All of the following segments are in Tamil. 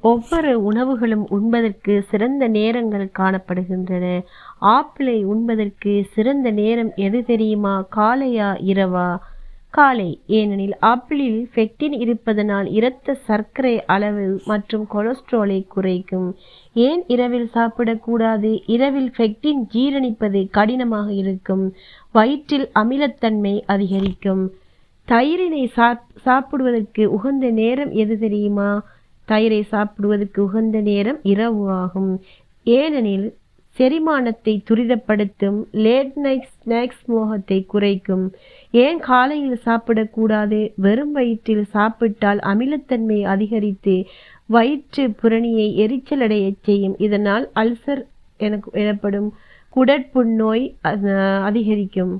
ஒவ்வொரு உணவுகளும் உண்பதற்கு சிறந்த நேரங்கள் காணப்படுகின்றன. ஆப்பிளை உண்பதற்கு சிறந்த நேரம் எது தெரியுமா? காலையா இரவா? காலை. ஏனெனில் ஆப்பிளில் ஃபெக்டின் இருப்பதனால் இரத்த சர்க்கரை அளவு மற்றும் கொலஸ்ட்ராலை குறைக்கும். ஏன் இரவில் சாப்பிடக்கூடாது? இரவில் ஃபெக்டின் ஜீரணிப்பது கடினமாக இருக்கும். வயிற்றில் அமிலத்தன்மை அதிகரிக்கும். தயிரினை சாப் சாப்பிடுவதற்கு உகந்த நேரம் எது தெரியுமா? தயிரை சாப்பிடுவதற்கு உகந்த நேரம் இரவு ஆகும். ஏனெனில் செரிமானத்தை துரிதப்படுத்தும் லேட் நைட் ஸ்நாக்ஸ் மோகத்தை குறைக்கும். ஏன் காலையில் சாப்பிடக்கூடாது? வெறும் வயிற்றில் சாப்பிட்டால் அமிலத்தன்மை அதிகரித்து வயிற்று புரணியை எரிச்சலடையச் செய்யும். இதனால் அல்சர் என எனப்படும் குடற்புண்ணோய் அதிகரிக்கும்.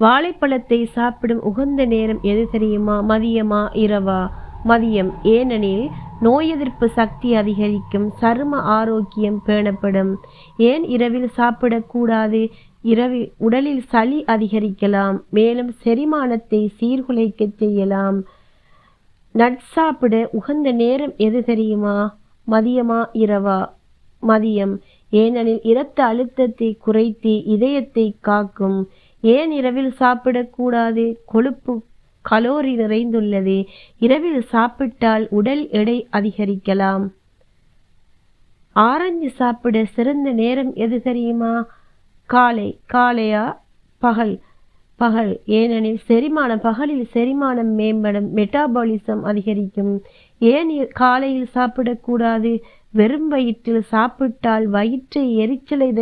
வாழைப்பழத்தை சாப்பிடும் உகந்த நேரம் எது தெரியுமா? மதியமா? இரவா? மதியம். ஏனெனில் நோய் எதிர்ப்பு சக்தி அதிகரிக்கும் சரும ஆரோக்கியம் பேணப்படும். ஏன் இரவில் சாப்பிடக்கூடாது? இரவில் உடலில் சளி அதிகரிக்கலாம் மேலும் செரிமானத்தை சீர்குலைக்க செய்யலாம். நட் சாப்பிட உகந்த நேரம் எது தெரியுமா? மதியமா இரவா? மதியம். ஏனெனில் இரத்த அழுத்தத்தை குறைத்து இதயத்தை காக்கும். ஏன் இரவில் சாப்பிடக்கூடாது? கொழுப்பு கலோரி நிறைந்துள்ளது. இரவில் சாப்பிட்டால் உடல் எடை அதிகரிக்கலாம். ஆரஞ்சு சாப்பிட சிறந்த நேரம் எது தெரியுமா? காலை காலையா? பகல். பகல். ஏனெனில் செரிமானம் பகலில் செரிமானம் மேம்படும் மெட்டாபாலிசம் அதிகரிக்கும். ஏன் காலையில் சாப்பிடக்கூடாது? வெறும் வயிற்றில் சாப்பிட்டால் வயிற்றை எரிச்சலை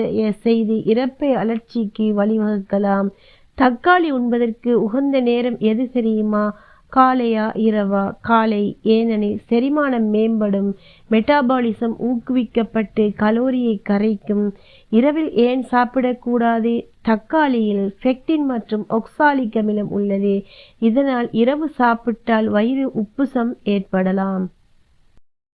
செய்து இறப்பை அலர்ச்சிக்கு வழிவகுக்கலாம். தக்காளி உண்பதற்கு உகந்த நேரம் எது தெரியுமா? காலையா இரவா காலை ஏனெனில் செரிமானம் மேம்படும் மெட்டாபாலிசம் ஊக்குவிக்கப்பட்டு கலோரியை கரைக்கும். இரவில் ஏன் சாப்பிடக்கூடாது? தக்காளியில் ஃபெக்டின் மற்றும் ஒக்சாலிக் அமிலம் உள்ளது. இதனால் இரவு சாப்பிட்டால் வயிறு உப்புசம் ஏற்படலாம்.